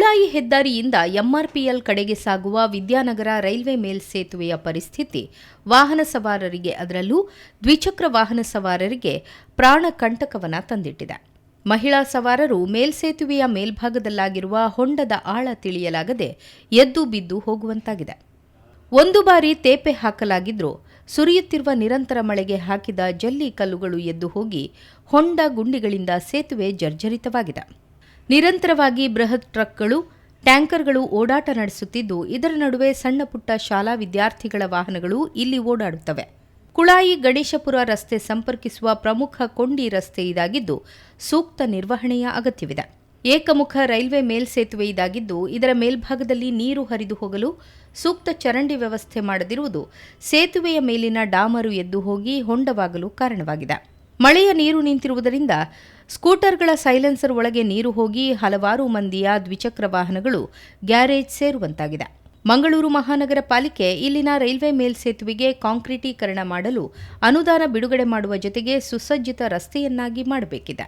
Kulai ಹೆದ್ದಾರಿಯಿಂದ MRPL ಕಡೆಗೆ ಸಾಗುವ Vidyanagar railway ಮೇಲ್ಸೇತುವೆಯ ಪರಿಸ್ಥಿತಿ. ವಾಹನ ಸವಾರರಿಗೆ ಅದರಲ್ಲೂ ದ್ವಿಚಕ್ರ ವಾಹನ ಸವಾರರಿಗೆ ಪ್ರಾಣ ಕಂಟಕವನ್ನು ತಂದಿಟ್ಟಿದೆ. ಮಹಿಳಾ ಸವಾರರು ಮೇಲ್ಸೇತುವೆಯ ಮೇಲ್ಭಾಗದಲ್ಲಾಗಿರುವ ಹೊಂಡದ ಆಳ ತಿಳಿಯಲಾಗದೆ ಎದ್ದು ಬಿದ್ದು ಹೋಗುವಂತಾಗಿದೆ. ಒಂದು ಬಾರಿ ತೇಪೆ ಹಾಕಲಾಗಿದ್ರೂ ಸುರಿಯುತ್ತಿರುವ ನಿರಂತರ ಮಳೆಗೆ ಹಾಕಿದ ಜಲ್ಲಿ ಕಲ್ಲುಗಳು ಎದ್ದು ಹೋಗಿ ಹೊಂಡ ಗುಂಡಿಗಳಿಂದ ಸೇತುವೆ ಜರ್ಜರಿತವಾಗಿದೆ. ನಿರಂತರವಾಗಿ ಬೃಹತ್ ಟ್ರಕ್ಗಳು, ಟ್ಯಾಂಕರ್ಗಳು ಓಡಾಟ ನಡೆಸುತ್ತಿದ್ದು, ಇದರ ನಡುವೆ ಸಣ್ಣ ಪುಟ್ಟ ಶಾಲಾ ವಿದ್ಯಾರ್ಥಿಗಳ ವಾಹನಗಳು ಇಲ್ಲಿ ಓಡಾಡುತ್ತವೆ. ಕುಳಾಯಿ ಗಣೇಶಪುರ ರಸ್ತೆ ಸಂಪರ್ಕಿಸುವ ಪ್ರಮುಖ ಕೊಂಡಿ ರಸ್ತೆ ಇದಾಗಿದ್ದು, ಸೂಕ್ತ ನಿರ್ವಹಣೆಯ ಅಗತ್ಯವಿದೆ. ಏಕಮುಖ ರೈಲ್ವೆ ಮೇಲ್ಸೇತುವೆ ಇದಾಗಿದ್ದು, ಇದರ ಮೇಲ್ಭಾಗದಲ್ಲಿ ನೀರು ಹರಿದು ಹೋಗಲು ಸೂಕ್ತ ಚರಂಡಿ ವ್ಯವಸ್ಥೆ ಮಾಡದಿರುವುದು ಸೇತುವೆಯ ಮೇಲಿನ ಡಾಮರು ಎದ್ದು ಹೋಗಿ ಹೊಂಡವಾಗಲು ಕಾರಣವಾಗಿದೆ. ಮಳೆಯ ನೀರು ನಿಂತಿರುವುದರಿಂದ ಸ್ಕೂಟರ್ಗಳ ಸೈಲೆನ್ಸರ್ ಒಳಗೆ ನೀರು ಹೋಗಿ ಹಲವಾರು ಮಂದಿಯ ದ್ವಿಚಕ್ರ ವಾಹನಗಳು ಗ್ಯಾರೇಜ್ ಸೇರುವಂತಾಗಿದೆ. ಮಂಗಳೂರು ಮಹಾನಗರ ಪಾಲಿಕೆ ಇಲ್ಲಿನ ರೈಲ್ವೆ ಮೇಲ್ಸೇತುವೆಗೆ ಕಾಂಕ್ರೀಟೀಕರಣ ಮಾಡಲು ಅನುದಾನ ಬಿಡುಗಡೆ ಮಾಡುವ ಜೊತೆಗೆ ಸುಸಜ್ಜಿತ ರಸ್ತೆಯನ್ನಾಗಿ ಮಾಡಬೇಕಿದೆ.